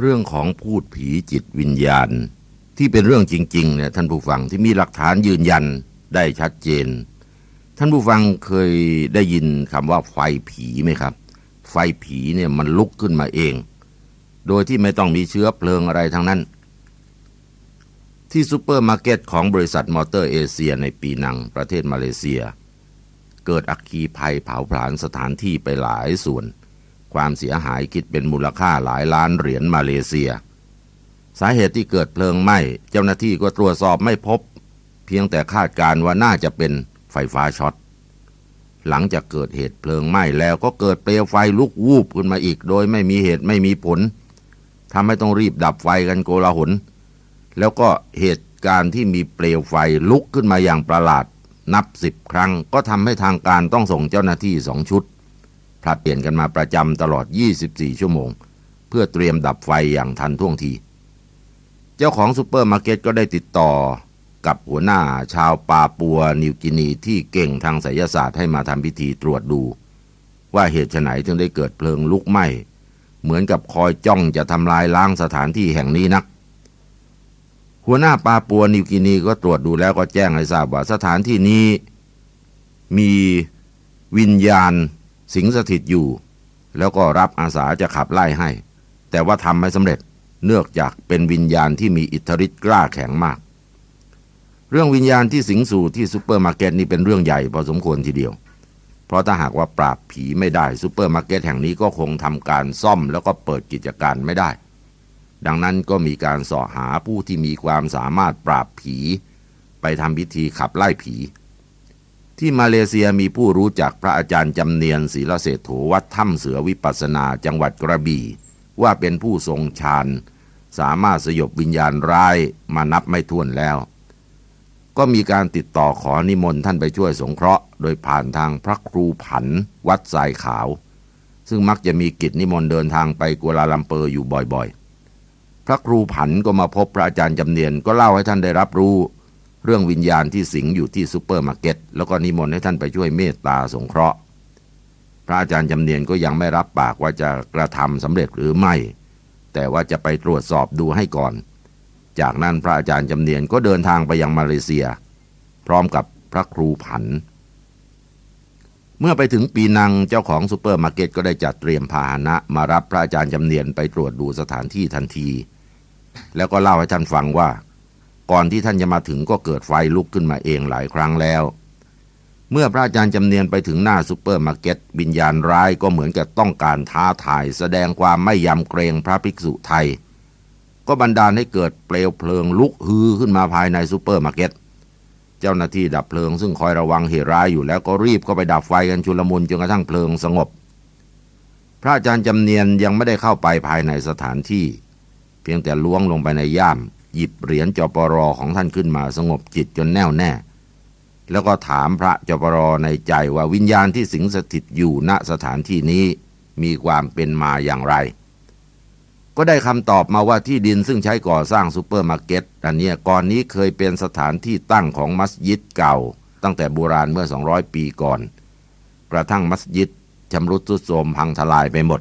เรื่องของพูดผีจิตวิญญาณ ที่เป็นเรื่องจริงๆเนี่ยท่านผู้ฟังที่มีหลักฐานยืนยันได้ชัดเจน ท่านผู้ฟังเคยได้ยินคำว่าไฟผีไหมครับ ไฟผีเนี่ยมันลุกขึ้นมาเอง โดยที่ไม่ต้องมีเชื้อเพลิงอะไรทั้งนั้น ที่ซูเปอร์มาร์เก็ตของบริษัทมอเตอร์เอเชียในปีนังประเทศมาเลเซีย เกิดอัคคีภัยเผาผลาญสถานที่ไปหลายส่วน ความเสียหายคิดเป็นมูลค่าหลายล้านเหรียญมาเลเซีย สาเหตุที่เกิดเพลิงไหม้เจ้าหน้าที่ก็ตรวจสอบไม่พบ เพียงแต่คาดการณ์ว่าน่าจะเป็นไฟฟ้าช็อตหลังจากเกิดเหตุเพลิงไหม้แล้วก็เกิดเปลวไฟลุกวูบขึ้นมาอีก โดยไม่มีเหตุไม่มีผลทำให้ต้องรีบดับไฟกันโกลาหล แล้วก็เหตุการณ์ที่มีเปลวไฟลุกขึ้นมาอย่างประหลาด นับสิบครั้ง ก็ทำให้ทางการต้องส่งเจ้าหน้าที่สองชุด ผลัดเปลี่ยนกันมาประจำตลอด 24 ชั่วโมง เพื่อเตรียมดับไฟอย่างทันท่วงที เจ้าของซูเปอร์มาร์เก็ตก็ได้ติดต่อกับหัวหน้าชาวปาปัวนิวกินีที่เก่งทางไสยศาสตร์ให้มาทำพิธีตรวจดู ว่าเหตุไฉนถึงได้เกิดเพลิงลุกไหม้เหมือนกับคอยจ้องจะทำลายล้างสถานที่แห่งนี้นัก หัวหน้าปาปัวนิวกินีก็ตรวจดูแล้วก็แจ้งให้ทราบว่าสถานที่นี้มีวิญญาณ สิงสถิตอยู่ แล้วก็รับอาสาจะขับไล่ให้ แต่ว่าทำไม่สำเร็จเนื่องจากเป็นวิญญาณที่มีอิทธิฤทธิ์กล้าแข็งมาก เรื่องวิญญาณที่สิงสู่ที่ซูเปอร์มาร์เก็ตนี่เป็นเรื่องใหญ่พอสมควรทีเดียว เพราะถ้าหากว่าปราบผีไม่ได้ซูเปอร์มาร์เก็ตแห่งนี้ก็คงทำการซ่อมแล้วก็เปิดกิจการไม่ได้ ดังนั้นก็มีการสอหาผู้ที่มีความสามารถปราบผี ไปทำพิธีขับไล่ผี ที่มาเลเซียมีผู้รู้จักพระอาจารย์จำเนียนศีลเศรษโวัดถ้ำเสือวิปัสสนาจังหวัดกระบี่ ว่าเป็นผู้ทรงฌานสามารถสยบวิญญาณร้ายมานับไม่ถ้วนแล้ว ก็มีการติดต่อขอนิมนต์ท่านไปช่วยสงเคราะห์ โดยผ่านทางพระครูผันวัดทรายขาว ซึ่งมักจะมีกิจนิมนต์เดินทางไปกัวลาลัมเปอร์อยู่บ่อยๆ พระครูผันก็มาพบพระอาจารย์จำเนียนก็เล่าให้ท่านได้รับรู้ เรื่องวิญญาณที่สิงอยู่ที่ซูเปอร์มาร์เก็ตแล้วก็นิมนต์ให้ท่านไปช่วยเมตตาสงเคราะห์ พระอาจารย์จำเนียนก็ยังไม่รับปากว่าจะกระทำสำเร็จหรือไม่ แต่ว่าจะไปตรวจสอบดูให้ก่อน จากนั้นพระอาจารย์จำเนียนก็เดินทางไปยังมาเลเซีย พร้อมกับพระครูผัน เมื่อไปถึงปีนังเจ้าของซูเปอร์มาร์เก็ตก็ได้จัดเตรียมพาหนะมารับพระอาจารย์จำเนียนไปตรวจดูสถานที่ทันที แล้วก็เล่าให้ท่านฟังว่า ก่อนที่ท่านจะมาถึงก็เกิดไฟลุกขึ้นมาเองหลายครั้งแล้ว เมื่อพระอาจารย์จำเนียนไปถึงหน้าซูเปอร์มาร์เก็ตวิญญาณร้ายก็เหมือนกับต้องการท้าทาย แสดงความไม่ยำเกรงพระภิกษุไทย ก็บันดาลให้เกิดเปลวเพลิงลุกฮือขึ้นมาภายในซูเปอร์มาร์เก็ตเจ้าหน้าที่ดับเพลิงซึ่งคอยระวังเหตุร้ายอยู่แล้วก็รีบเข้าไปดับไฟกันชุลมุนจนกระทั่งเพลิงสงบ พระอาจารย์จำเนียนยังไม่ได้เข้าไปภายในสถานที่ เพียงแต่ล้วงลงไปในย่าม หยิบเหรียญจปรอของท่านขึ้นมาสงบจิตจนแน่วแน่ แล้วก็ถามพระจปรในใจว่าวิญญาณที่สิงสถิตอยู่ณสถานที่นี้มีความเป็นมาอย่างไร ก็ได้คำตอบมาว่าที่ดินซึ่งใช้ก่อสร้างซูเปอร์มาร์เก็ตอันนี้ก่อนนี้เคยเป็นสถานที่ตั้งของมัสยิดเก่า ตั้งแต่โบราณเมื่อ 200 ปีก่อน กระทั่งมัสยิดชำรุดทรุดโทรมพังทลายไปหมด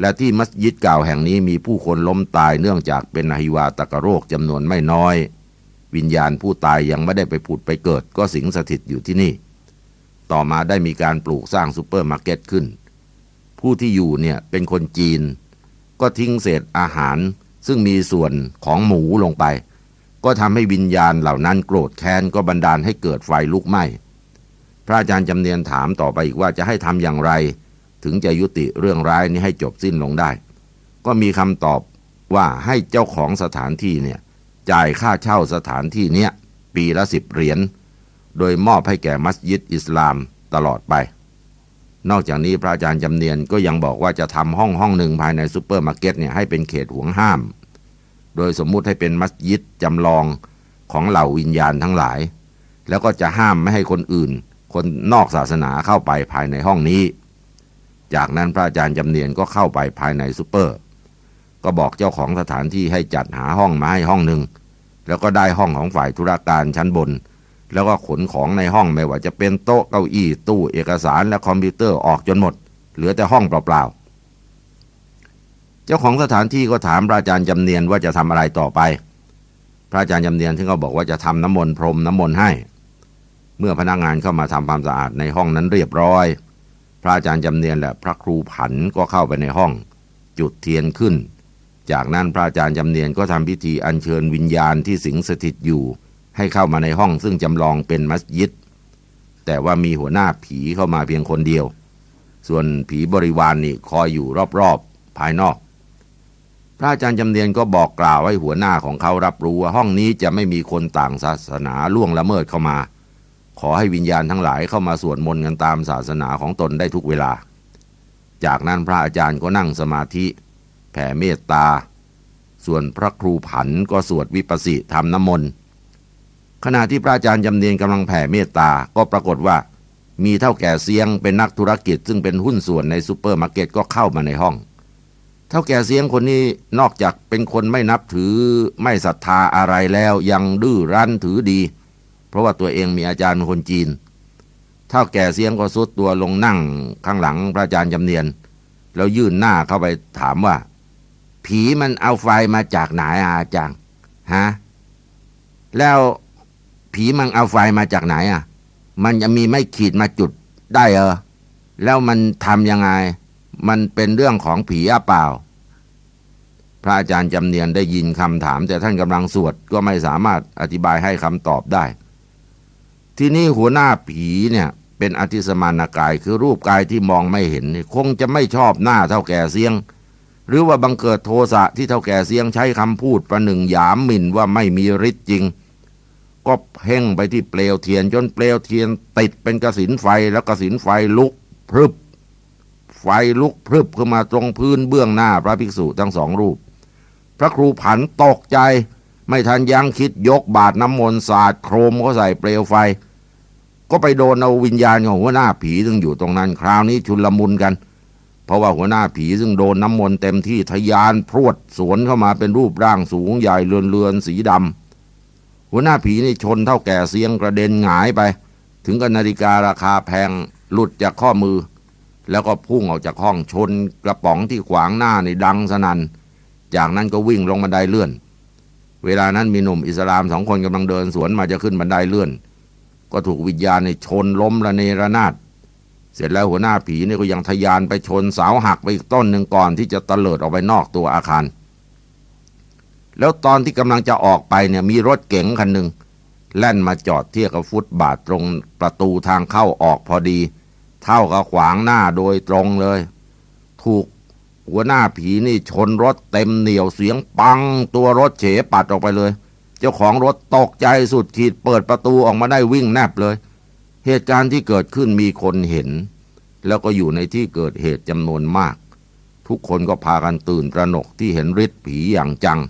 และที่มัสยิดเก่าแห่งนี้มีผู้คนล้มตายเนื่องจากเป็นอหิวาตกโรคจำนวนไม่น้อย วิญญาณผู้ตายยังไม่ได้ไปผุดไปเกิด ก็สิงสถิตอยู่ที่นี่ ต่อมาได้มีการปลูกสร้างซูเปอร์มาร์เก็ตขึ้น ผู้ที่อยู่เนี่ยเป็นคนจีน ก็ทิ้งเศษอาหาร ซึ่งมีส่วนของหมูลงไป ก็ทำให้วิญญาณเหล่านั้นโกรธแค้นก็บันดาลให้เกิดไฟลุกไหม้พระอาจารย์จำเนียนถามต่อไปอีกว่าจะให้ทำอย่างไร ถึงจะยุติเรื่องร้ายนี้ให้จบสิ้นลงได้ ก็มีคำตอบว่าให้เจ้าของสถานที่เนี่ยจ่ายค่าเช่าสถานที่เนี้ยปีละสิบเหรียญโดยมอบให้แก่มัสยิดอิสลามตลอดไป นอกจากนี้พระอาจารย์จำเนียนก็ยังบอกว่าจะทำห้องห้องหนึ่งภายในซูเปอร์มาร์เก็ตเนี่ยให้เป็นเขตห่วงห้าม โดยสมมุติให้เป็นมัสยิดจำลองของเหล่าวิญญาณทั้งหลาย แล้วก็จะห้ามไม่ให้คนอื่น คนนอกศาสนาเข้าไปภายในห้องนี้ จากนั้นพระอาจารย์จำเนียนก็เข้าไปภายในซูเปอร์ ก็บอกเจ้าของสถานที่ให้จัดหาห้องมาให้ห้องหนึ่ง แล้วก็ได้ห้องของฝ่ายธุรการชั้นบน แล้วก็ขนของในห้องไม่ว่าจะเป็นโต๊ะเก้าอี้ตู้เอกสารและคอมพิวเตอร์ออกจนหมด เหลือแต่ห้องเปล่าๆ เจ้าของสถานที่ก็ถามพระอาจารย์จำเนียนว่าจะทำอะไรต่อไป พระอาจารย์จำเนียนที่ก็บอกว่าจะทำน้ำมนต์พรมน้ำมนต์ให้ เมื่อพนักงานเข้ามาทำความสะอาดในห้องนั้นเรียบร้อย พระอาจารย์จำเนียนและพระครูผันก็เข้าไปในห้อง จุดเทียนขึ้น จากนั้นพระอาจารย์จำเนียนก็ทำพิธีอัญเชิญวิญญาณที่สิงสถิตอยู่ ให้เข้ามาในห้องซึ่งจำลองเป็นมัสยิด แต่ว่ามีหัวหน้าผีเข้ามาเพียงคนเดียว ส่วนผีบริวารนนี่คอยอยู่รอบๆภายนอก พระอาจารย์จำเนียนก็บอกกล่าวให้หัวหน้าของเขารับรู้ว่าห้องนี้จะไม่มีคนต่างศาสนาล่วงละเมิดเข้ามา ขอให้วิญญาณทั้งหลายเข้ามาสวดมนต์กันตามศาสนาของตนได้ทุกเวลา จากนั้นพระอาจารย์ก็นั่งสมาธิ แผ่เมตตา ส่วนพระครูผันก็สวดวิปัสสิทำน้ำมนต์ขณะที่พระอาจารย์จำเนียนกำลังแผ่เมตตา ก็ปรากฏว่า มีเท่าแก่เสียงเป็นนักธุรกิจ ซึ่งเป็นหุ้นส่วนในซูเปอร์มาร์เก็ตก็เข้ามาในห้อง เท่าแก่เสียงคนนี้นอกจากเป็นคนไม่นับถือไม่ศรัทธาอะไรแล้วยังดื้อรั้นถือดี เพราะว่าตัวเองมีอาจารย์คนจีน เท่าแก่เสียงก็สุดตัวลงนั่งข้างหลังพระอาจารย์จำเนียน แล้วยื่นหน้าเข้าไปถามว่า ผีมันเอาไฟมาจากไหนอะอาจารย์ฮะแล้วผีมันเอาไฟมาจากไหนอะ มันจะมีไม่ขีดมาจุดได้เออ แล้วมันทำยังไง มันเป็นเรื่องของผีอะเปล่า พระอาจารย์จำเนียนได้ยินคำถาม แต่ท่านกำลังสวดก็ไม่สามารถอธิบายให้คำตอบได้ ที่นี่หัวหน้าผีเนี่ย เป็นอธิสมานกายคือรูปกายที่มองไม่เห็นคงจะไม่ชอบหน้าเท่าแก่เสียง หรือว่าบังเกิดโทสะที่เท่าแก่เสียงใช้คำพูดประหนึ่งหยามหมิ่นว่าไม่มีฤทธิ์จริง ก็เพ่งไปที่เปลวเทียนจนเปลวเทียนติดเป็นกระสินไฟแล้วกระสินไฟลุกพรึบไฟลุกพรึบขึ้นมาตรงพื้นเบื้องหน้าพระภิกษุทั้งสองรูป พระครูผันตกใจ ไม่ทันยั้งคิดยกบาทน้ำมนต์สาดโครมเขาใส่เปลวไฟ ก็ไปโดนเอาวิญญาณของหัวหน้าผีซึ่งอยู่ตรงนั้น คราวนี้ชุลมุนกัน เพราะว่าหัวหน้าผีซึ่งโดนน้ำมนต์เต็มที่ทะยานพรวดสวนเข้ามาเป็นรูปร่างสูงใหญ่เลือนๆสีดำหัวหน้าผีนี่ชนเท่าแก่เสียงกระเด็นหงายไป ถึงกับนาฬิการาคาแพงหลุดจากข้อมือ แล้วก็พุ่งออกจากห้องชนกระป๋องที่ขวางหน้าในดังสนัน่นจากนั้นก็วิ่งลงบันไดเลื่อน เวลานั้นมีหนุ่มอิสลามสองคนกำลังเดินสวนมาจะขึ้นบันไดเลื่อน ก็ถูกวิญญาณในชนล้มระเนระนาดเสร็จแล้วหัวหน้าผีนี่ก็ยังทะยานไปชนเสาหักไปอีกต้นหนึ่งก่อนที่จะตะเลิดออกไปนอกตัวอาคาร แล้วตอนที่กำลังจะออกไปเนี่ยมีรถเก๋งคันหนึ่งแล่นมาจอดเทียบกับฟุตบาทตรงประตูทางเข้าออกพอดี เท่ากับขวางหน้าโดยตรงเลย ถูกหัวหน้าผีนี่ชนรถเต็มเหนียวเสียงปังตัวรถเฉปัดออกไปเลย เจ้าของรถตกใจสุดขีดเปิดประตูออกมาได้วิ่งแนบเลย เหตุการณ์ที่เกิดขึ้นมีคนเห็น แล้วก็อยู่ในที่เกิดเหตุจำนวนมาก ทุกคนก็พากันตื่นตระหนกที่เห็นฤทธิ์ผีอย่างจัง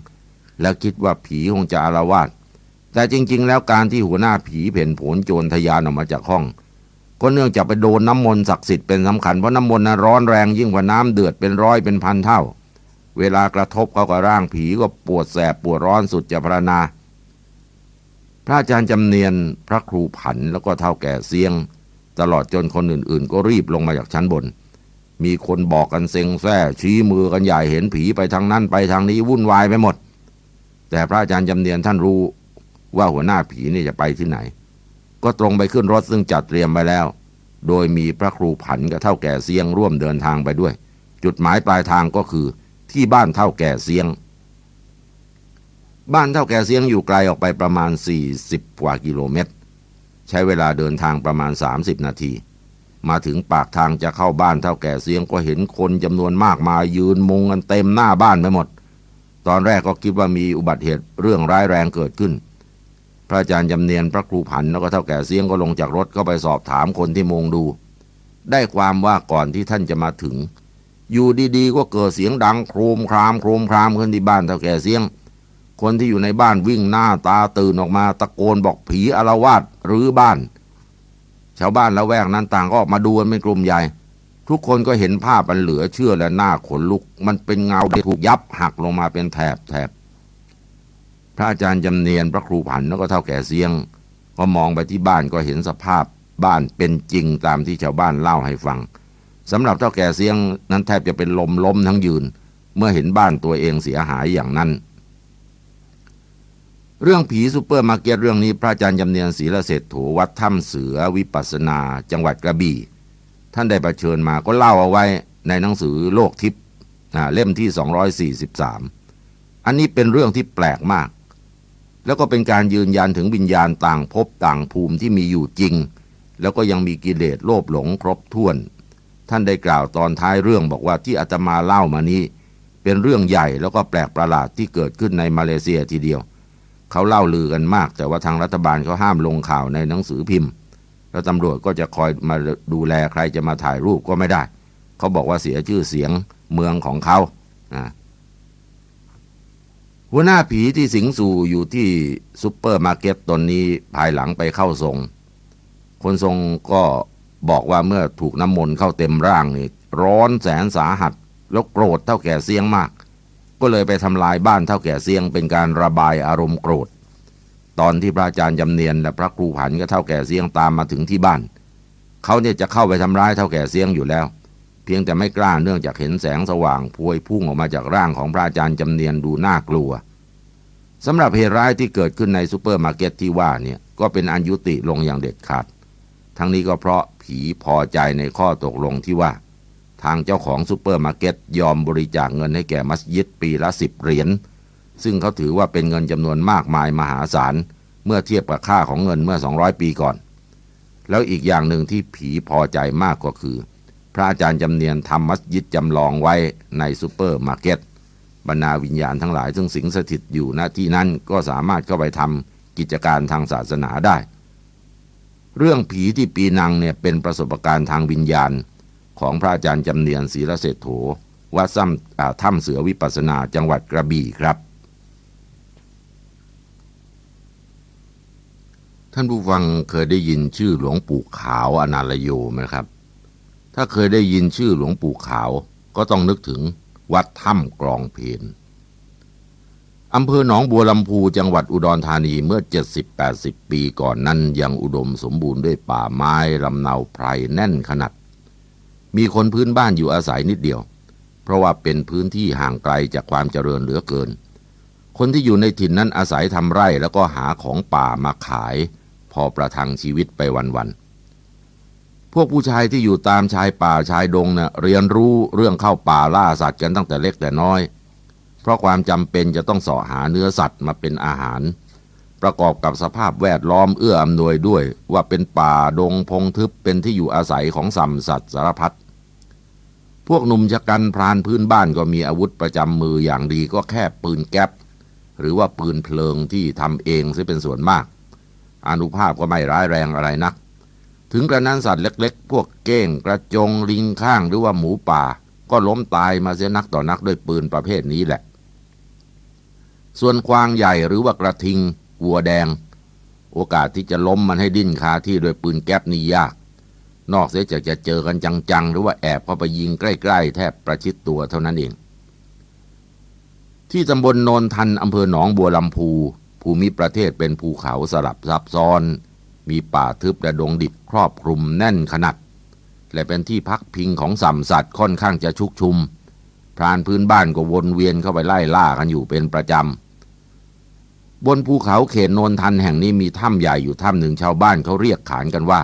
และคิดว่าผีคงจะอารวาสแต่จริง ๆ แล้วการที่หัวหน้าผีเพ่นผลโจรทยานออกมาจากห้องก็เนื่องจากไปโดนน้ำมนต์ศักดิ์สิทธิ์เป็นสำคัญเพราะน้ำมนต์น่ะร้อนแรงยิ่งกว่าน้ำเดือดเป็นร้อยเป็นพันเท่า เวลากระทบเข้ากับร่างผีก็ปวดแสบปวดร้อนสุดจะพรรณนา พระอาจารย์จำเนียนพระครูผันแล้วก็เท่าแก่เสียง ตลอดจนคนอื่นๆ ก็รีบลงมาจากชั้นบน มีคนบอกกันเซ็งแซ่ชี้มือกันใหญ่เห็นผีไปทางนั้นไปทางนี้วุ่นวายไปหมด แต่พระอาจารย์จำเนียนท่านรู้ว่าหัวหน้าผีนี่จะไปที่ไหน ก็ตรงไปขึ้นรถซึ่งจัดเตรียมไปแล้ว โดยมีพระครูผันกับเท่าแก่เสียงร่วมเดินทางไปด้วย จุดหมายปลายทางก็คือที่บ้านเท่าแก่เสียง บ้านเท่าแก่เสียงอยู่ไกลออกไปประมาณ 40 กว่ากิโลเมตร ใช้เวลาเดินทางประมาณ 30 นาที มาถึงปากทางจะเข้าบ้านเท่าแก่เสียงก็เห็นคนจำนวนมากมายืนมุงกันเต็มหน้าบ้านไปหมด ตอนแรกก็คิดว่ามีอุบัติเหตุเรื่องร้ายแรงเกิดขึ้น พระอาจารย์จำเนียนพระครูผันแล้วก็เท่าแก่เสียงก็ลงจากรถเข้าไปสอบถามคนที่มุงดู ได้ความว่าก่อนที่ท่านจะมาถึง อยู่ดีๆก็เกิดเสียงดังโครมครามโครมครามขึ้นที่บ้านเท่าแก่เสียง คนที่อยู่ในบ้านวิ่งหน้าตาตื่นออกมาตะโกนบอกผีอารวาสหรือบ้าน ชาวบ้านละแวกนั้นต่างก็ออกมาดูกันเป็นกลุ่มใหญ่ ทุกคนก็เห็นภาพอันเหลือเชื่อและหน้าขนลุก มันเป็นเงาที่ถูกยับหักลงมาเป็นแถบแถบพระอาจารย์จำเนียนพระครูผันแล้วก็เท่าแก่เสียง ก็มองไปที่บ้านก็เห็นสภาพบ้านเป็นจริงตามที่ชาวบ้านเล่าให้ฟังสำหรับเท่าแก่เสียงนั้นแทบจะเป็นลมล้มทั้งยืน เมื่อเห็นบ้านตัวเองเสียหายอย่างนั้น เรื่องผีซูเปอร์มาร์เก็ตเรื่องนี้พระอาจารย์จำเนียนศรีละเศรษฐูวัดถ้ำเสือวิปัสนา จังหวัดกระบี่ ท่านได้ประเชิญมาก็เล่าเอาไว้ในหนังสือโลกทิพย์อ่าเล่มที่ 243 อันนี้เป็นเรื่องที่แปลกมาก แล้วก็เป็นการยืนยันถึงวิญญาณต่างภพต่างภูมิที่มีอยู่จริง แล้วก็ยังมีกิเลสโลภหลงครบถ้วน ท่านได้กล่าวตอนท้ายเรื่องบอกว่าที่อาตมาเล่ามานี้ เป็นเรื่องใหญ่แล้วก็แปลกประหลาดที่เกิดขึ้นในมาเลเซียทีเดียว เขาเล่าลือกันมาก แต่ว่าทางรัฐบาลเขาห้ามลงข่าวในหนังสือพิมพ์ แล้วตำรวจก็จะคอยมาดูแลใครจะมาถ่ายรูปก็ไม่ได้ เขาบอกว่าเสียชื่อเสียงเมืองของเขาหัวหน้าผีที่สิงสู่อยู่ที่ซุปเปอร์มาร์เก็ตตนนี้ภายหลังไปเข้าทรง คนทรงก็บอกว่าเมื่อถูกน้ำมนต์เข้าเต็มร่างนี่ร้อนแสนสาหัส แล้วโกรธเท่าแก่เสียงมาก ก็เลยไปทำลายบ้านเท่าแก่เสียงเป็นการระบายอารมณ์โกรธ ตอนที่พระอาจารย์จำเนียนและพระครูผันก็เท่าแก่เสียงตามมาถึงที่บ้าน เขาเนี่ยจะเข้าไปทำร้ายเท่าแก่เสียงอยู่แล้ว เพียงแต่ไม่กล้าเนื่องจากเห็นแสงสว่างพวยพุ่งออกมาจากร่างของพระอาจารย์จำเนียนดูน่ากลัวสำหรับเหตุร้ายที่เกิดขึ้นในซูเปอร์มาร์เก็ตที่ว่าเนี่ยก็เป็นอันยุติลงอย่างเด็ดขาด ทั้งนี้ก็เพราะผีพอใจในข้อตกลงที่ว่า ทางเจ้าของซูเปอร์มาร์เก็ตยอมบริจาคเงินให้แก่มัสยิดปีละสิบเหรียญ ซึ่งเขาถือว่าเป็นเงินจำนวนมากมายมหาศาล เมื่อเทียบกับค่าของเงินเมื่อ 200 ปีก่อน แล้วอีกอย่างหนึ่งที่ผีพอใจมากก็คือ พระอาจารย์จำเนียนทำมัสยิดจำลองไว้ในซูเปอร์มาร์เก็ตบรรดาวิญญาณทั้งหลายซึ่งสิงสถิตอยู่ณที่นั้นก็สามารถเข้าไปทำกิจการทางศาสนาได้ เรื่องผีที่ปีนังเนี่ยเป็นประสบการณ์ทางวิญญาณ ของพระอาจารย์จำเนียนศรีละเศรษโถวัดซ้ำถ้ำเสือวิปัสสนาจังหวัดกระบี่ครับ ท่านผู้ฟังเคยได้ยินชื่อหลวงปู่ขาวอนาลโยไหมครับ ถ้าเคยได้ยินชื่อหลวงปู่ขาวก็ต้องนึกถึงวัดถ้ำกรองเพนอำเภอหนองบัวลำพูจังหวัดอุดรธานีเมื่อ 70-80 ปีก่อนนั้นยังอุดมสมบูรณ์ด้วยป่าไม้ลำเนาไพรแน่นขนาด มีคนพื้นบ้านอยู่อาศัยนิดเดียว เพราะว่าเป็นพื้นที่ห่างไกลจากความเจริญเหลือเกิน คนที่อยู่ในถิ่นนั้นอาศัยทำไร่แล้วก็หาของป่ามาขาย พอประทังชีวิตไปวันๆ พวกผู้ชายที่อยู่ตามชายป่าชายดงเนะ่ะเรียนรู้เรื่องเข้าป่าล่าสัตว์กันตั้งแต่เล็กแต่น้อย เพราะความจำเป็นจะต้องเสาะหาเนื้อสัตว์มาเป็นอาหาร ประกอบกับสภาพแวดล้อมเอื้ออำนวยด้วยว่าเป็นป่าดงพงทึบเป็นที่อยู่อาศัยของสัมสัตว์สารพัด วกหนุ่มชะกันพรานพื้นบ้านก็มีอาวุธประจำมืออย่างดีก็แค่ปืนแก๊ปหรือว่าปืนเพลิงที่ทำเองซึ่งเป็นส่วนมาก อนุภาพก็ไม่ร้ายแรงอะไรนัก ถึงกระนั้นสัตว์เล็กๆ พวกเก้งกระจงลิงข้างหรือว่าหมูป่า ก็ล้มตายมาเสียนักต่อนักด้วยปืนประเภทนี้แหละ ส่วนควางใหญ่หรือว่ากระทิงวัวแดง โอกาสที่จะล้มมันให้ดิ้นคาที่ด้วยปืนแก๊ปนี่ยาก นอกเสียจากจะเจอกันจังๆ หรือว่าแอบเข้าไปยิงใกล้ ๆ แทบประชิดตัวเท่านั้นเอง ที่ตำบลโนนทันอำเภอหนองบัวลำพู ภูมิประเทศเป็นภูเขาสลับซับซ้อน มีป่าทึบและดงดิบครอบคลุมแน่นขนาดและเป็นที่พักพิงของสัมสัตว์ค่อนข้างจะชุกชุม พรานพื้นบ้านก็วนเวียนเข้าไปไล่ล่ากันอยู่เป็นประจำ บนภูเขาเขตโนนทันแห่งนี้มีถ้ำใหญ่อยู่ถ้ำหนึ่งชาวบ้านเขาเรียกขานกันว่า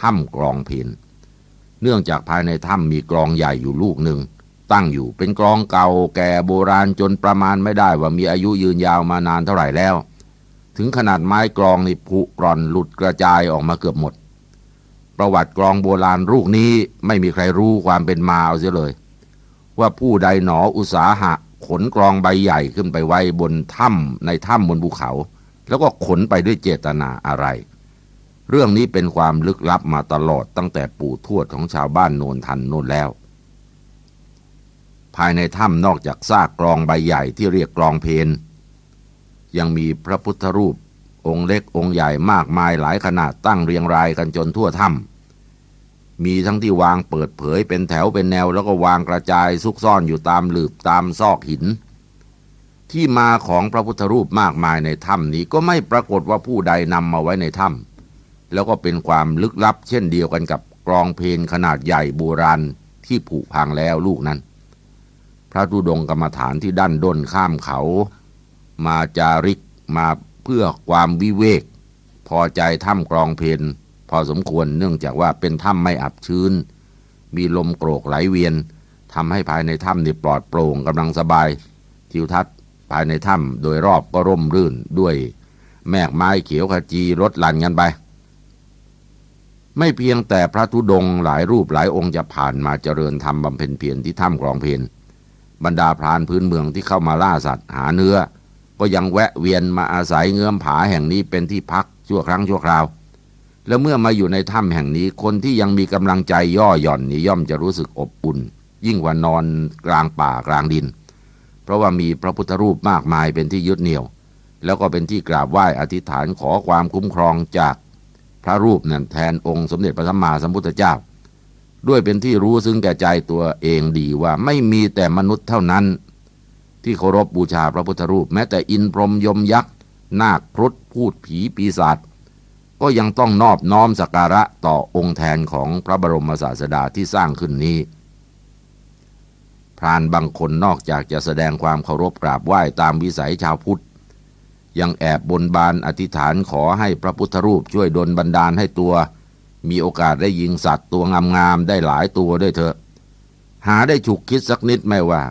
ถ้ำกรองเพนเนื่องจากภายในถ้ำมีกรองใหญ่อยู่ลูกหนึ่ง ตั้งอยู่เป็นกรองเก่าแก่โบราณจนประมาณไม่ได้ว่ามีอายุยืนยาวมานานเท่าไหร่แล้ว ถึงขนาดไม้กรองนี่ผุกร่อนหลุดกระจายออกมาเกือบหมด ประวัติกรองโบราณลูกนี้ไม่มีใครรู้ความเป็นมาเอาเสียเลย ว่าผู้ใดหนออุตสาหะ ขนกรองใบใหญ่ขึ้นไปไว้บนถ้ำในถ้ำบนภูเขา แล้วก็ขนไปด้วยเจตนาอะไร เรื่องนี้เป็นความลึกลับมาตลอดตั้งแต่ปู่ทวดของชาวบ้านโนนทันโน่นแล้ว ภายในถ้ำนอกจากซากกรองใบใหญ่ที่เรียกกรองเพนยังมีพระพุทธรูป องค์เล็กองค์ใหญ่มากมายหลายขนาดตั้งเรียงรายกันจนทั่วถ้ำมีทั้งที่วางเปิดเผยเป็นแถวเป็นแนวแล้วก็วางกระจายซุกซ่อนอยู่ตามหลืบตามซอกหินที่มาของพระพุทธรูปมากมายในถ้ำนี้ก็ไม่ปรากฏว่าผู้ใดนำมาไว้ในถ้ำ แล้วก็เป็นความลึกลับ เช่นเดียวกันกับกรองเพลขนาดใหญ่โบราณที่ผุพังแล้วลูกนั้น พระธุดงกรรมฐานที่ด้านด้นข้ามเขา มาจาริกมาเพื่อความวิเวก พอใจถ้ำกรองเพนพอสมควรเนื่องจากว่าเป็นถ้ำไม่อับชื้น มีลมโกรกไหลเวียนทำให้ภายในถ้ำนี่ปลอดโปร่งกำลังสบาย ทิวทัศน์ภายในถ้ำโดยรอบก็ร่มรื่นด้วย แมกไม้เขียวขจีรถลันกันไป ไม่เพียงแต่พระธุดงหลายรูปหลายองค์จะผ่านมาเจริญธรรมบำเพ็ญเพียรที่ถ้ำกรองเพนบรรดาพรานพื้นเมืองที่เข้ามาล่าสัตว์หาเนื้อ ก็ยังแวะเวียนมาอาศัยเงื้อมผาแห่งนี้เป็นที่พักชั่วครั้งชั่วคราว แล้วเมื่อมาอยู่ในถ้ำแห่งนี้คนที่ยังมีกำลังใจย่อหย่อนนี่ย่อมจะรู้สึกอบอุ่น ยิ่งกว่านอนกลางป่ากลางดิน เพราะว่ามีพระพุทธรูปมากมายเป็นที่ยึดเหนี่ยว แล้วก็เป็นที่กราบไหว้อธิษฐานขอความคุ้มครองจาก พระรูปนั่นแทนองค์สมเด็จพระสัมมาสัมพุทธเจ้า ด้วยเป็นที่รู้ซึ่งแก่ใจตัวเองดีว่าไม่มีแต่มนุษย์เท่านั้น ที่เคารพบูชาพระพุทธรูป แม้แต่อินพรหมยมยักษ์นาคครุฑพูดผีปีศาจก็ยังต้องนอบน้อมสักการะต่อองค์แทนของพระบรมศาสดาที่สร้างขึ้นนี้ พรานบางคนนอกจากจะแสดงความเคารพกราบไหว้ตามวิสัยชาวพุทธ ยังแอบบนบานอธิษฐานขอให้พระพุทธรูปช่วยดลบันดาลให้ตัว มีโอกาสได้ยิงสัตว์ตัวงามๆได้หลายตัวด้วยเถอะ หาได้ฉุกคิดสักนิดไหมว่า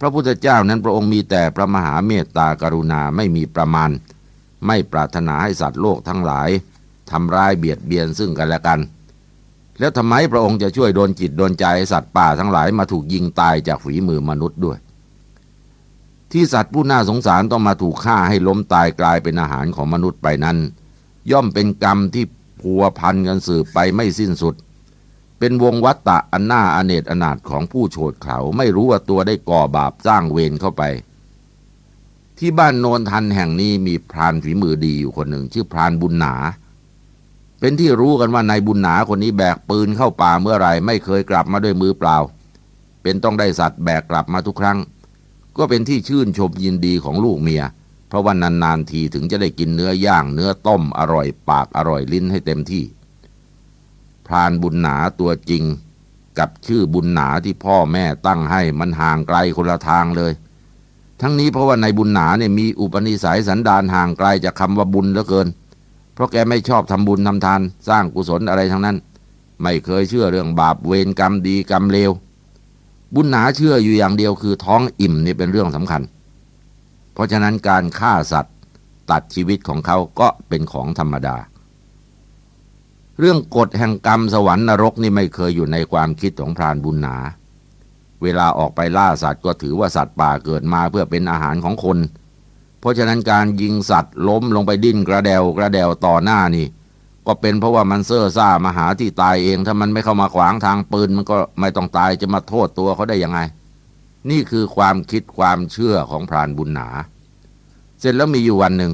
พระพุทธเจ้านั้นพระองค์มีแต่พระมหาเมตตากรุณาไม่มีประมาณ ไม่ปรารถนาให้สัตว์โลกทั้งหลายทำร้ายเบียดเบียนซึ่งกันและกัน แล้วทำไมพระองค์จะช่วยโดนจิตโดนใจสัตว์ป่าทั้งหลายมาถูกยิงตายจากฝีมือมนุษย์ด้วย ที่สัตว์ผู้น่าสงสารต้องมาถูกฆ่าให้ล้มตายกลายเป็นอาหารของมนุษย์ไปนั้น ย่อมเป็นกรรมที่พัวพันกันสืบไปไม่สิ้นสุด เป็นวงวัฏฏะอันน่าอเนจอนาถของผู้โฉดเขาไม่รู้ว่าตัวได้ก่อบาปสร้างเวรเข้าไป ที่บ้านโนนทันแห่งนี้มีพรานฝีมือดีอยู่คนหนึ่ง ชื่อพรานบุญหนา เป็นที่รู้กันว่านายบุญหนาคนนี้แบกปืนเข้าป่าเมื่อไรไม่เคยกลับมาด้วยมือเปล่า เป็นต้องได้สัตว์แบกกลับมาทุกครั้ง ก็เป็นที่ชื่นชมยินดีของลูกเมีย เพราะว่านานๆทีถึงจะได้กินเนื้อย่างเนื้อต้มอร่อยปากอร่อยลิ้นให้เต็มที่ พรานบุญหนาตัวจริง กับชื่อบุญหนาที่พ่อแม่ตั้งให้มันห่างไกลคนละทางเลย ทั้งนี้เพราะว่าในบุญหนาเนี่ยมีอุปนิสัยสันดานห่างไกลจากคำว่าบุญเหลือเกิน เพราะแกไม่ชอบทำบุญทำทาน สร้างกุศลอะไรทั้งนั้น ไม่เคยเชื่อเรื่องบาปเวรกรรมดีกรรมเลว บุญหนาเชื่ออยู่อย่างเดียวคือท้องอิ่มนี่เป็นเรื่องสำคัญ เพราะฉะนั้นการฆ่าสัตว์ตัดชีวิตของเขาก็เป็นของธรรมดา เรื่องกฎแห่งกรรมสวรรค์นรกนี่ไม่เคยอยู่ในความคิดของพรานบุญหนา เวลาออกไปล่าสัตว์ก็ถือว่าสัตว์ป่าเกิดมาเพื่อเป็นอาหารของคน เพราะฉะนั้นการยิงสัตว์ล้มลงไปดิ้นกระเดวกระเดวต่อหน้านี่ ก็เป็นเพราะว่ามันเซ่อซ่ามาหาที่ตายเอง ถ้ามันไม่เข้ามาขวางทางปืน มันก็ไม่ต้องตายจะมาโทษตัวเขาได้ยังไง นี่คือความคิดความเชื่อของพรานบุญหนา เสร็จแล้วมีอยู่วันหนึ่ง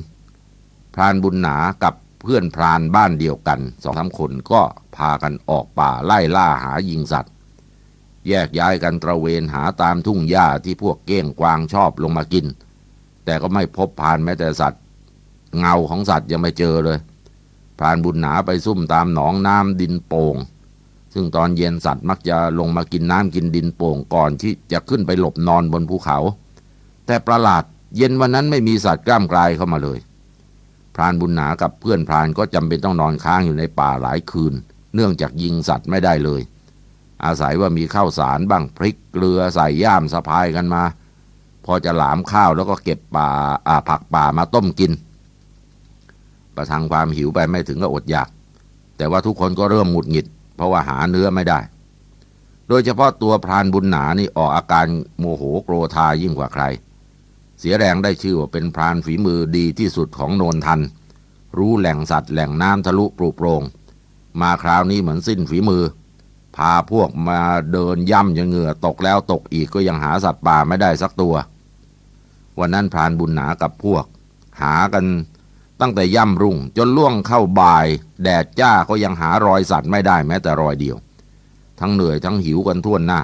พรานบุญหนากับเพื่อนพรานบ้านเดียวกันสองสามคนก็พากันออกป่าไล่ล่าหายิงสัตว์ แยกย้ายกันตระเวนหาตามทุ่งหญ้าที่พวกเก้งกวางชอบลงมากิน แต่ก็ไม่พบพรานแม้แต่สัตว์ เงาของสัตว์ยังไม่เจอเลย พรานบุญหนาไปซุ่มตามหนองน้ำดินโป่ง ซึ่งตอนเย็นสัตว์มักจะลงมากินน้ำกินดินโป่งก่อนที่จะขึ้นไปหลบนอนบนภูเขา แต่ประหลาดเย็นวันนั้นไม่มีสัตว์กล้ามกลายเข้ามาเลย พรานบุญหนากับเพื่อนพรานก็จำเป็นต้องนอนค้างอยู่ในป่าหลายคืน เนื่องจากยิงสัตว์ไม่ได้เลย อาศัยว่ามีข้าวสารบ้างพริกเกลือใส่ย่ามสะพายกันมา พอจะหลามข้าวแล้วก็เก็บป่าอาผักป่ามาต้มกิน ประทังความหิวไปไม่ถึงก็อดอยาก แต่ว่าทุกคนก็เริ่มหงุดหงิด เพราะว่าหาเนื้อไม่ได้ โดยเฉพาะตัวพรานบุญหนานี่ออกอาการโมโหโกรธายิ่งกว่าใคร เสียแรงได้ชื่อว่าเป็นพรานฝีมือดีที่สุดของโนนทัน รู้แหล่งสัตว์แหล่งน้ำทะลุปลุโปรง มาคราวนี้เหมือนสิ้นฝีมือ พาพวกมาเดินย่ำจนเหงื่อตกแล้วตกอีกก็ยังหาสัตว์ป่าไม่ได้สักตัว วันนั้นพรานบุญหนากับพวก หากัน ตั้งแต่ย่ำรุ่งจนล่วงเข้าบ่าย แดดจ้าก็ยังหารอยสัตว์ไม่ได้แม้แต่รอยเดียว ทั้งเหนื่อยทั้งหิวกันทั่วหน้า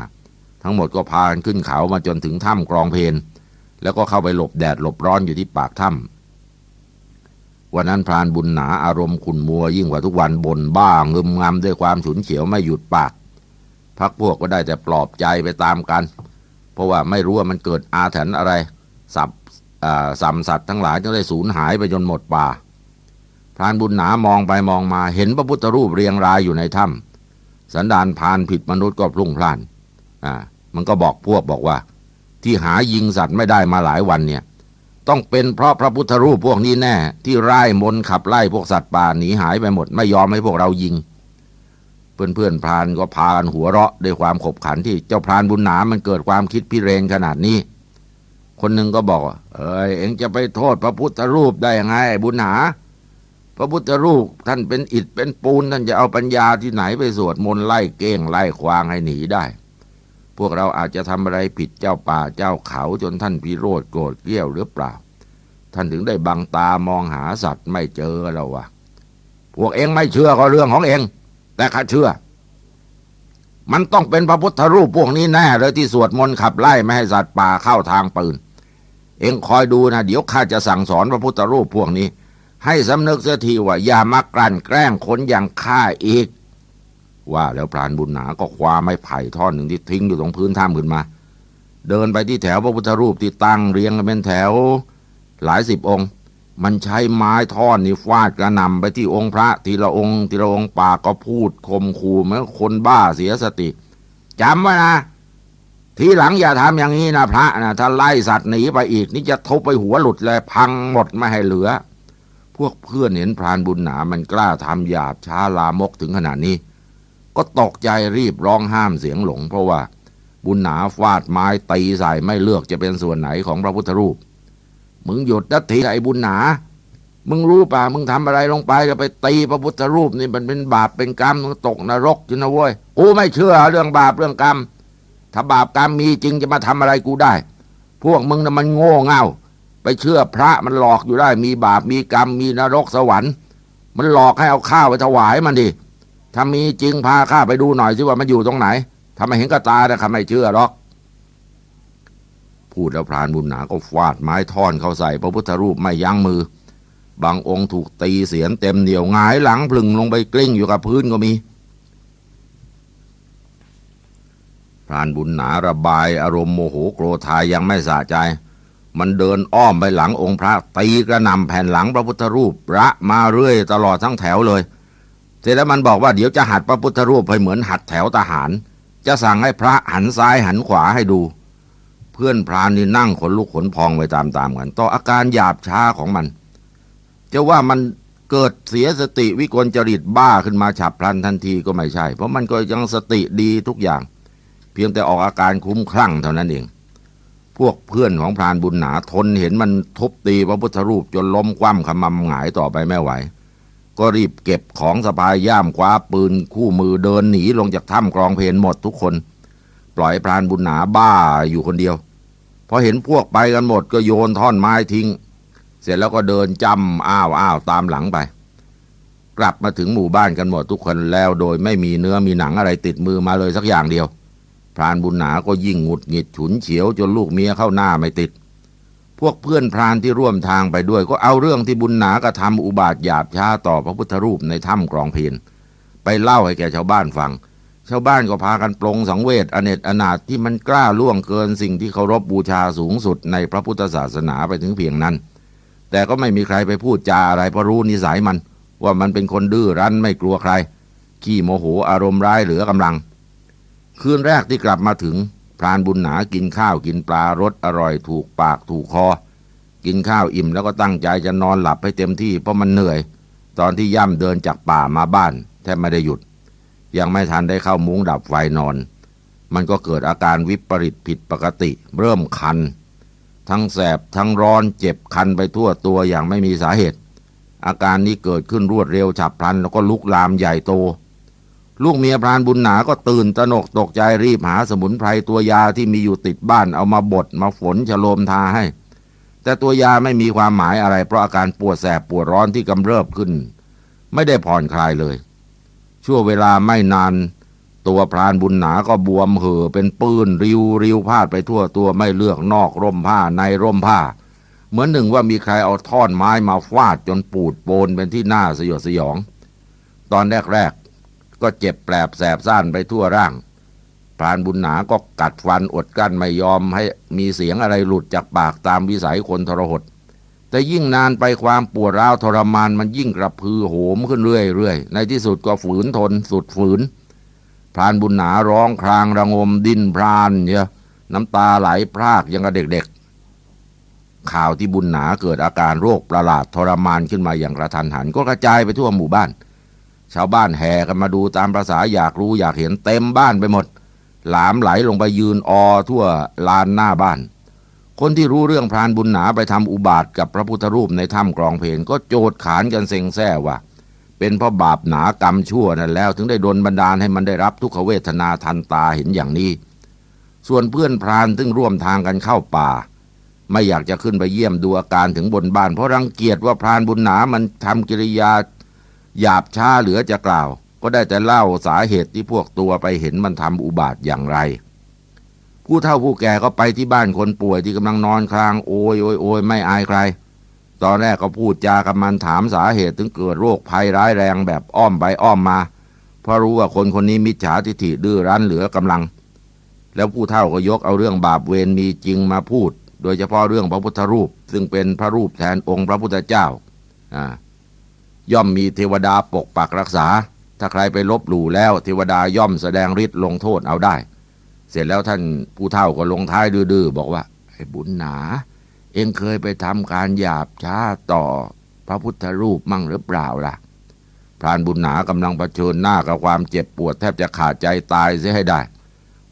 ทั้งหมดก็พากันขึ้นเขามาจนถึงถ้ำกรองเพนแล้วก็เข้าไปหลบแดดหลบร้อนอยู่ที่ปากถ้ำวันนั้นพรานบุญหนาอารมณ์ขุนมัวยิ่งกว่าทุกวันบ่นบ้างึมงำด้วยความฉุนเฉียวไม่หยุดปาก พักพวกก็ได้แต่ปลอบใจไปตามกัน เพราะว่าไม่รู้ว่ามันเกิดอาถรรพ์อะไรสับ สัมสัตว์ทั้งหลายจึงได้สูญหายไปจนหมดป่า พรานบุญหนามองไปมองมาเห็นพระพุทธรูปเรียงรายอยู่ในถ้ำสันดานพรานผิดมนุษย์ก็พลุ่งพล่านอ่ามันก็บอกพวกบอกว่า ที่หายิงสัตว์ไม่ได้มาหลายวันเนี่ย ต้องเป็นเพราะพระพุทธรูปพวกนี้แน่ ที่ไล่มนขับไล่พวกสัตว์ป่าหนีหายไปหมดไม่ยอมให้พวกเรายิง เพื่อนเพื่อนพรานก็พากันหัวเราะด้วยความขบขันที่เจ้าพรานบุญหนามันเกิดความคิดพิเรนขนาดนี้ คนหนึ่งก็บอกว่าเอ้ยเอ็งจะไปโทษพระพุทธรูปได้ยังไง บุญหา พระพุทธรูปท่านเป็นอิฐเป็นปูนท่านจะเอาปัญญาที่ไหนไปสวดมนต์ไล่เก้งไล่ควางให้หนีได้ พวกเราอาจจะทำอะไรผิดเจ้าป่าเจ้าเขาจนท่านพิโรธโกรธเกรี้ยวหรือเปล่า ท่านถึงได้บังตามองหาสัตว์ไม่เจอเราวะพวกเองไม่เชื่อก็เรื่องของเอง แต่ข้าเชื่อ มันต้องเป็นพระพุทธรูปพวกนี้แน่เลยที่สวดมนต์ขับไล่ไม่ให้สัตว์ป่าเข้าทางปืน เองคอยดูนะ เดี๋ยวข้าจะสั่งสอนพระพุทธรูปพวกนี้ ให้สำนึกเสียทีว่าอย่ามากลั่นแกล้งคนอย่างข้าอีก ว่าแล้วพรานบุญหนาก็คว้าไม้ไผ่ท่อนหนึ่งที่ทิ้งอยู่ตรงพื้นถ้ำขึ้นมา เดินไปที่แถวพระพุทธรูปที่ตั้งเรียงกันเป็นแถว หลายสิบองค์ มันใช้ไม้ท่อนนี่ฟาดกระหน่ำไปที่องค์พระทีละองค์ทีละองค์ปากก็พูดคมขู่เหมือนคนบ้าเสียสติจำไว้นะ ทีหลังอย่าทำอย่างนี้นะพระนะถ้าไล่สัตว์หนีไปอีก นี่จะทุบไปหัวหลุดเลยพังหมดไม่ให้เหลือ พวกเพื่อนเห็นพรานบุญหนามันกล้าทำหยาบช้าลามกถึงขนาดนี้ ก็ตกใจรีบร้องห้ามเสียงหลง เพราะว่าบุญหนาฟาดไม้ตีใส่ไม่เลือกจะเป็นส่วนไหนของพระพุทธรูป มึงหยุดนัทีไอ้บุญหนา มึงรู้ป่ะมึงทำอะไรลงไปจะไปตีพระพุทธรูปนี่มันเป็นบาปเป็นกรรมมึงตกนรกจินะเว้ยกูไม่เชื่อเรื่องบาปเรื่องกรรม ถ้าบาปกรรมมีจริงจะมาทำอะไรกูได้ พวกมึงน่ะมันโง่เง่า ไปเชื่อพระมันหลอกอยู่ได้ มีบาปมีกรรม มีนรกสวรรค์ มันหลอกให้เอาข้าวไปถวายมันดิถ้ามีจริงพาข้าไปดูหน่อยสิว่ามันอยู่ตรงไหนถ้าไมเห็นกับตาแต่ข้าไม่เชื่อหรอก พูดแล้วพรานบุญหนาก็ฟาดไม้ท่อนเข้าใส่พระพุทธรูปไม่ยั้งมือ บางองค์ถูกตีเสียนเต็มเหนียวงายหลังพลึงลงไปกลิ้งอยู่กับพื้นก็มี พ รานบุญหนาระบายอารมณ์โมโหโกรธายังไม่สะใจ มันเดินอ้อมไปหลังองค์พระตีกระนำแผ่นหลังพระพุทธรูประมาเรื่อยตลอดทั้งแถวเลย เสร็จแล้วมันบอกว่าเดี๋ยวจะหัดพระพุทธรูปให้เหมือนหัดแถวทหาร จะสั่งให้พระหันซ้ายหันขวาให้ดู เพื่อนพรานนี่นั่งขนลุกขนพองไปตามๆกัน ต่ออาการหยาบช้าของมันจะว่ามันเกิดเสียสติวิกลจริตบ้าขึ้นมาฉับพลันทันทีก็ไม่ใช่ เพราะมันก็ยังสติดีทุกอย่าง เพียงแต่ออกอาการคลุ้มคลั่งเท่านั้นเอง พวกเพื่อนของพรานบุญหนาทนเห็นมันทุบตีพระพุทธรูปจนล้มคว่ำขมำหงายต่อไปไม่ไหว ก็รีบเก็บของสะพายย่ามคว้าปืนคู่มือเดินหนีลงจากถ้ำกรองเพนหมดทุกคน ปล่อยพรานบุญหนาบ้าอยู่คนเดียวพอเห็นพวกไปกันหมดก็โยนท่อนไม้ทิ้ง เสร็จแล้วก็เดินจำอ้าวอ้าวตามหลังไปกลับมาถึงหมู่บ้านกันหมดทุกคนแล้วโดยไม่มีเนื้อมีหนังอะไรติดมือมาเลยสักอย่างเดียว พรานบุญหนาก็ยิ่งหงุดหงิดฉุนเฉียวจนลูกเมียเข้าหน้าไม่ติด พวกเพื่อนพรานที่ร่วมทางไปด้วย ก็เอาเรื่องที่บุญหนากระทำอุบาทหยาบช้าต่อพระพุทธรูปในถ้ำกรองเพนไปเล่าให้แก่ชาวบ้านฟัง ชาวบ้านก็พากันปรงสังเวชอเนจอนาถที่มันกล้าล่วงเกินสิ่งที่เคารพบูชาสูงสุดในพระพุทธศาสนาไปถึงเพียงนั้น แต่ก็ไม่มีใครไปพูดจาอะไรเพราะรู้นิสัยมัน ว่ามันเป็นคนดื้อรั้นไม่กลัวใคร ขี้โมโหอารมณ์ร้ายเหลือกำลัง คืนแรกที่กลับมาถึง พรานบุญหนากินข้าวกินปลารสอร่อยถูกปากถูกคอ กินข้าวอิ่มแล้วก็ตั้งใจจะนอนหลับให้เต็มที่เพราะมันเหนื่อย ตอนที่ย่ำเดินจากป่ามาบ้านแทบไม่ได้หยุด ยังไม่ทันได้เข้ามุ้งดับไฟนอน มันก็เกิดอาการวิปริตผิดปกติ เริ่มคัน ทั้งแสบทั้งร้อนเจ็บคันไปทั่วตัวอย่างไม่มีสาเหตุ อาการนี้เกิดขึ้นรวดเร็วฉับพลัน แล้วก็ลุกลามใหญ่โต ลูกเมียพรานบุญหนาก็ตื่นตระหนกตกใจรีบหาสมุนไพรตัวยาที่มีอยู่ติดบ้านเอามาบดมาฝนฉโลมทาให้ แต่ตัวยาไม่มีความหมายอะไร เพราะอาการปวดแสบปวดร้อนที่กำเริบขึ้น ไม่ได้ผ่อนคลายเลย ชั่วเวลาไม่นาน ตัวพรานบุญหนาก็บวมเห่อเป็นปืนริวริวพาดไปทั่วตัวไม่เลือกนอกร่มผ้าในร่มผ้า เหมือนหนึ่งว่ามีใครเอาท่อนไม้มาฟาดจนปูดโปนเป็นที่น่าสยดสยอง ตอนแรกๆ ก็เจ็บแปลบแสบซ่านไปทั่วร่างพรานบุญหนาก็กัดฟันอดกั้นไม่ยอมให้มีเสียงอะไรหลุดจากปากตามวิสัยคนทรหด แต่ยิ่งนานไปความปวดร้าวทรมานมันยิ่งกระพือโหมขึ้นเรื่อยๆ ในที่สุดก็ฝืนทนสุดฝืน พรานบุญหนาร้องครางระงมดิ้นพรานเยอะน้ำตาไหลพรากยังกับเด็กๆ ข่าวที่บุญหนาเกิดอาการโรคประหลาดทรมานขึ้นมาอย่างกระทันหัน ก็กระจายไปทั่วหมู่บ้าน ชาวบ้านแห่กันมาดูตามประษาอยากรู้อยากเห็นเต็มบ้านไปหมด หลามไหลลงไปยืนออทั่วลานหน้าบ้าน คนที่รู้เรื่องพรานบุญหนาไปทำอุบาทกับพระพุทธรูปในถ้ำกรองเพนก็โจดขานกันเซ็งแซ่ว่า เป็นเพราะบาปหนากรรมชั่วนั่นแล้ว ถึงได้โดนบันดาลให้มันได้รับทุกขเวทนาทันตาเห็นอย่างนี้ ส่วนเพื่อนพรานซึ่งร่วมทางกันเข้าป่าไม่อยากจะขึ้นไปเยี่ยมดูอาการถึงบนบ้านเพราะรังเกียจว่าพรานบุญหนามันทำกิริยา หยาบช้าเหลือจะกล่าว ก็ได้แต่เล่าสาเหตุที่พวกตัวไปเห็นมันทำอุบาทอย่างไร ผู้เฒ่าผู้แก่ก็ไปที่บ้านคนป่วยที่กำลังนอนคลางโอยโอยโอยไม่อายใคร ตอนแรกก็พูดจากับมันถามสาเหตุถึงเกิดโรคภัยร้ายแรงแบบอ้อมไปอ้อมมา เพราะรู้ว่าคนคนนี้มิจฉาทิฐิดื้อรั้นเหลือกำลัง แล้วผู้เฒ่าก็ยกเอาเรื่องบาปเวรมีจริงมาพูด โดยเฉพาะเรื่องพระพุทธรูป ซึ่งเป็นพระรูปแทนองค์พระพุทธเจ้าอ่า ย่อมมีเทวดาปกปักรักษา ถ้าใครไปลบหลู่แล้วเทวดาย่อมแสดงฤทธิ์ลงโทษเอาได้ เสร็จแล้วท่านผู้เฒ่าก็ลงท้ายดื้อๆบอกว่าไอ้บุญหนา เองเคยไปทำการหยาบช้าต่อพระพุทธรูปมั่งหรือเปล่าล่ะพรานบุญหนากำลังเผชิญหน้ากับความเจ็บปวดแทบจะขาดใจตายเสียให้ได้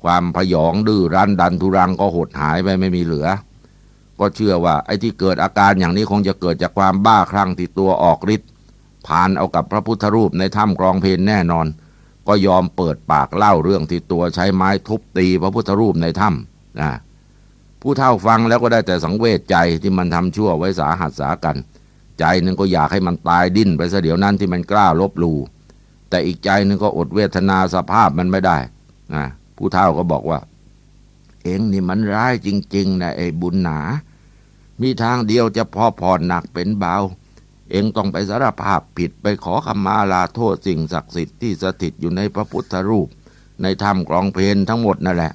ความพยองดื้อรั้นดันทุรังก็หดหายไปไม่มีเหลือ ก็เชื่อว่าไอ้ที่เกิดอาการอย่างนี้คงจะเกิดจากความบ้าคลั่งที่ตัวออกฤทธิ์ ผ่านเอากับพระพุทธรูปในถ้ำกรองเพนแน่นอน ก็ยอมเปิดปากเล่าเรื่องที่ตัวใช้ไม้ทุบตีพระพุทธรูปในถ้ำนะผู้เฒ่าฟังแล้วก็ได้แต่สังเวชใจที่มันทำชั่วไว้สาหัสสากัน ใจนึงก็อยากให้มันตายดิ้นไปซะเดี๋ยวนั้นที่มันกล้าลบลู่แต่อีกใจนึงก็อดเวทนาสภาพมันไม่ได้นะผู้เฒ่าก็บอกว่า เองนี่มันร้ายจริง ๆนะไอ้บุญหนา มีทางเดียวจะพอผ่อนหนักเป็นเบา เองต้องไปสารภาพผิดไปขอขมาลาโทษสิ่งศักดิ์สิทธิ์ที่สถิตอยู่ในพระพุทธรูป ในถ้ำกรองเพนทั้งหมดนั่นแหละ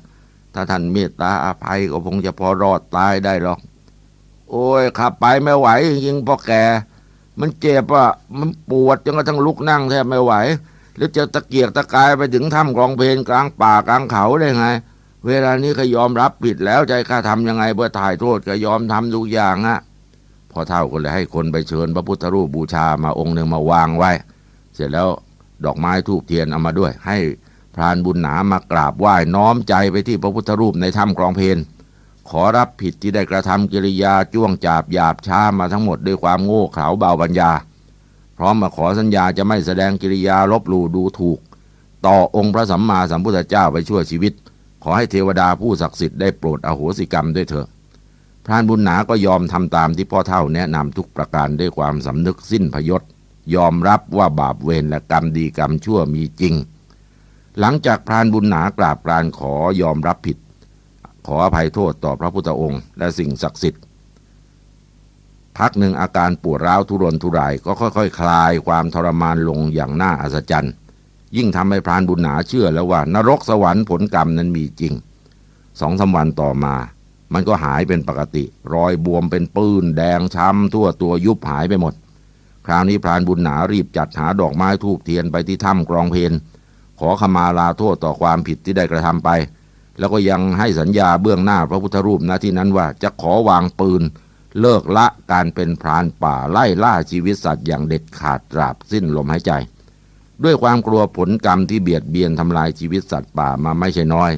ถ้าท่านเมตตาอภัยก็คงจะพอรอดตายได้หรอก โอ้ยขับไปไม่ไหวจริงๆพ่อแก มันเจ็บอะมันปวดจนกระทั่งลุกนั่งแทบไม่ไหวแล้วจะตะเกียกตะกายไปถึงถ้ำกรองเพนกลางป่ากลางเขาได้ไง เวลานี้ก็ยอมรับผิดแล้วใจข้าทำยังไงเพื่อถ่ายโทษก็ยอมทำทุกอย่างอะ พอเท่าก็เลยให้คนไปเชิญพระพุทธรูปบูชามาองค์หนึ่งมาวางไว้ เสร็จแล้วดอกไม้ทูบเทียนเอามาด้วย ให้พรานบุญหนามากราบไหว้น้อมใจไปที่พระพุทธรูปในถ้ำกรองเพนขอรับผิดที่ได้กระทำกิริยาจ้วงจาบหยาบช้ามาทั้งหมดด้วยความโง่เขลาเบาปัญญา พร้อมมาขอสัญญาจะไม่แสดงกิริยาลบหลู่ดูถูก ต่อองค์พระสัมมาสัมพุทธเจ้าไปชั่วชีวิต ขอให้เทวดาผู้ศักดิ์สิทธิ์ได้โปรดอโหสิกรรมด้วยเถอะ พรานบุญหนาก็ยอมทำตามที่พ่อเท่าแนะนำทุกประการด้วยความสำนึกสิ้นพยศ ยอมรับว่าบาปเวรและกรรมดีกรรมชั่วมีจริง หลังจากพรานบุญหนากราบกรานขอยอมรับผิด ขออภัยโทษต่อพระพุทธองค์ และสิ่งศักดิ์สิทธิ์ พักหนึ่งอาการปวดร้าวทุรนทุรายก็ค่อยๆคคลายความทรมานลงอย่างน่าอัศจรรย์ ยิ่งทำให้พรานบุญหนาเชื่อแล้วว่านรกสวรรค์ผลกรรมนั้นมีจริงสองสาวันต่อมา มันก็หายเป็นปกติ รอยบวมเป็นปื้นแดงช้ำทั่วตัวยุบหายไปหมด คราวนี้พรานบุญหนารีบจัดหาดอกไม้ทูบเทียนไปที่ถ้ำกรองเพนขอขมาลาโทษต่อความผิดที่ได้กระทำไป แล้วก็ยังให้สัญญาเบื้องหน้าพระพุทธรูปณที่นั้นว่าจะขอวางปืน เลิกละการเป็นพรานป่าไล่ล่าชีวิตสัตว์อย่างเด็ดขาดตราบสิ้นลมหายใจ ด้วยความกลัวผลกรรมที่เบียดเบียนทำลายชีวิตสัตว์ป่ามาไม่ใช่น้อย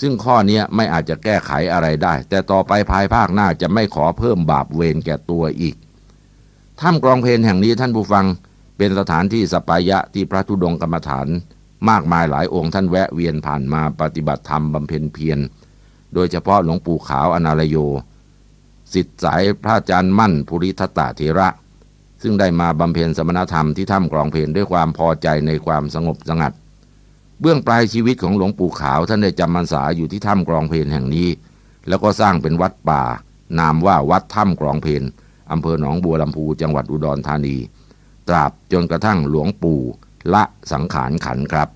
ซึ่งข้อนี้ไม่อาจจะแก้ไขอะไรได้ แต่ต่อไปภายภาคหน้าจะไม่ขอเพิ่มบาปเวรแก่ตัวอีกถ้ำกรองเพนแห่งนี้ท่านผู้ฟังเป็นสถานที่สปายะที่พระธุดงกรรมฐาน มากมายหลายองค์ท่านแวะเวียนผ่านมาปฏิบัติธรรมบำเพ็ญเพียร โดยเฉพาะหลวงปู่ขาวอนาลโย สิทธิสายพระอาจารย์มั่นภูริทัตตาเถระ ซึ่งได้มาบำเพ็ญสมณธรรมที่ถ้ำกรองเพนด้วยความพอใจในความสงบสงัด เบื้องปลายชีวิตของหลวงปู่ขาวท่านได้จำพรรษาอยู่ที่ถ้ำกรองเพนแห่งนี้ แล้วก็สร้างเป็นวัดป่า นามว่าวัดถ้ำกรองเพนอำเภอหนองบัวลำพูจังหวัดอุดรธานี ตราบจนกระทั่งหลวงปู่ละสังขารขันครับ